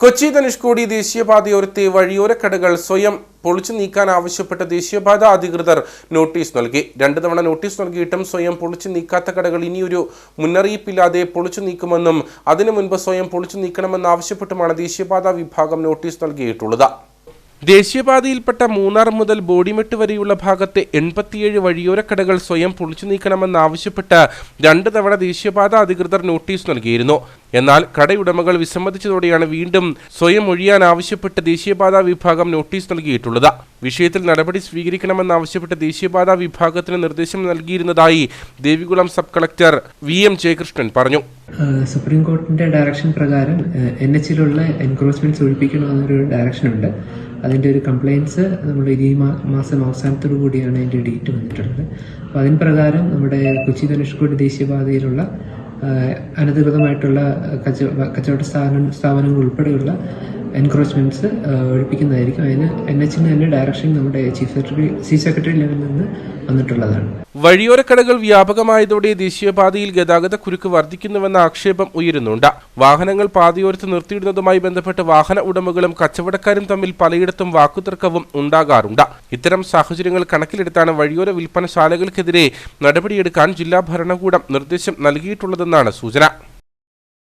കൊച്ചി ധനുഷ്കോടി ദേശീയപാതയോരത്തെ വഴിയോരക്കടകൾ സ്വയം പൊളിച്ചു നീക്കാൻ ആവശ്യപ്പെട്ട ദേശീയപാത അധികൃതർ നോട്ടീസ് നൽകി. രണ്ടു തവണ നോട്ടീസ് നൽകിയിട്ടും സ്വയം പൊളിച്ചു നീക്കാത്ത കടകൾ ഇനിയൊരു മുന്നറിയിപ്പില്ലാതെ പൊളിച്ചു നീക്കുമെന്നും അതിനു മുൻപ് സ്വയം പൊളിച്ചു നീക്കണമെന്നാവശ്യപ്പെട്ടുമാണ് ദേശീയപാത വിഭാഗം നോട്ടീസ് നൽകിയിട്ടുള്ളത്. ദേശീയപാതയിൽപ്പെട്ട മൂന്നാർ മുതൽ ബോഡിമെട്ട് വരെയുള്ള ഭാഗത്തെ എൺപത്തിയേഴ് വഴിയോര കടകൾ സ്വയം പൊളിച്ചു നീക്കണമെന്നാവശ്യപ്പെട്ട് രണ്ട് തവണ ദേശീയപാത അധികൃതർ നോട്ടീസ് നൽകിയിരുന്നു. എന്നാൽ കടയുടമകൾ വിസമ്മതിച്ചതോടെയാണ് വീണ്ടും സ്വയം ഒഴിയാൻ ആവശ്യപ്പെട്ട് ദേശീയപാത വിഭാഗം നോട്ടീസ് നൽകിയിട്ടുള്ളത്. വിഷയത്തിൽ നടപടി സ്വീകരിക്കണമെന്നാവശ്യപ്പെട്ട് ദേശീയപാത വിഭാഗത്തിന് നിർദ്ദേശം നൽകിയിരുന്നതായി Devikulam sub collector V M Jayakrishnan പറഞ്ഞു. സുപ്രീം കോടതിന്റെ ഡയറക്ഷൻ പ്രകാരം എൻ എച്ചിലുള്ള എൻക്രോച്ച്മെന്റ് ഒഴിപ്പിക്കണമെന്നൊരു ഡയറക്ഷൻ ഉണ്ട് അതിന്റെ ഒരു കംപ്ലയിൻസ് നമ്മൾ ഈ മാസം അവസാനത്തോടു കൂടിയാണ് അതിന്റെ ഡേറ്റ് വന്നിട്ടുള്ളത്. അപ്പോൾ അതിന് പ്രകാരം നമ്മുടെ കൊച്ചി ധനുഷ്കോടി ദേശീയപാതയിലുള്ള അനധികൃതമായിട്ടുള്ള കച്ച- കച്ചവട സ്ഥാപനം സ്ഥാപനങ്ങൾ ഉൾപ്പെടെയുള്ള എൻക്രോച്ച്മെന്റ്സ് ഒഴിപ്പിക്കുന്നതായിരിക്കും. അതിന് എൻ എച്ചിന് തന്നെ ഡയറക്ഷൻ നമ്മുടെ ചീഫ് സെക്രട്ടറി ചീഫ് സെക്രട്ടറി ലെവലിൽ നിന്ന് വന്നിട്ടുള്ളതാണ്. വഴിയോരക്കടകൾ വ്യാപകമായതോടെ ദേശീയപാതയിൽ ഗതാഗത കുരുക്ക് വർദ്ധിക്കുന്നുവെന്ന ആക്ഷേപം ഉയരുന്നുണ്ട്. വാഹനങ്ങൾ പാതയോരത്ത് നിർത്തിയിടുന്നതുമായി ബന്ധപ്പെട്ട് വാഹന ഉടമകളും കച്ചവടക്കാരും തമ്മിൽ പലയിടത്തും വാക്കുതർക്കവും ഉണ്ടാകാറുണ്ട്. ഇത്തരം സാഹചര്യങ്ങൾ കണക്കിലെടുത്താണ് വഴിയോര വിൽപ്പനശാലകൾക്കെതിരെ നടപടിയെടുക്കാൻ ജില്ലാ ഭരണകൂടം നിർദ്ദേശം നൽകിയിട്ടുള്ളതെന്നാണ് സൂചന.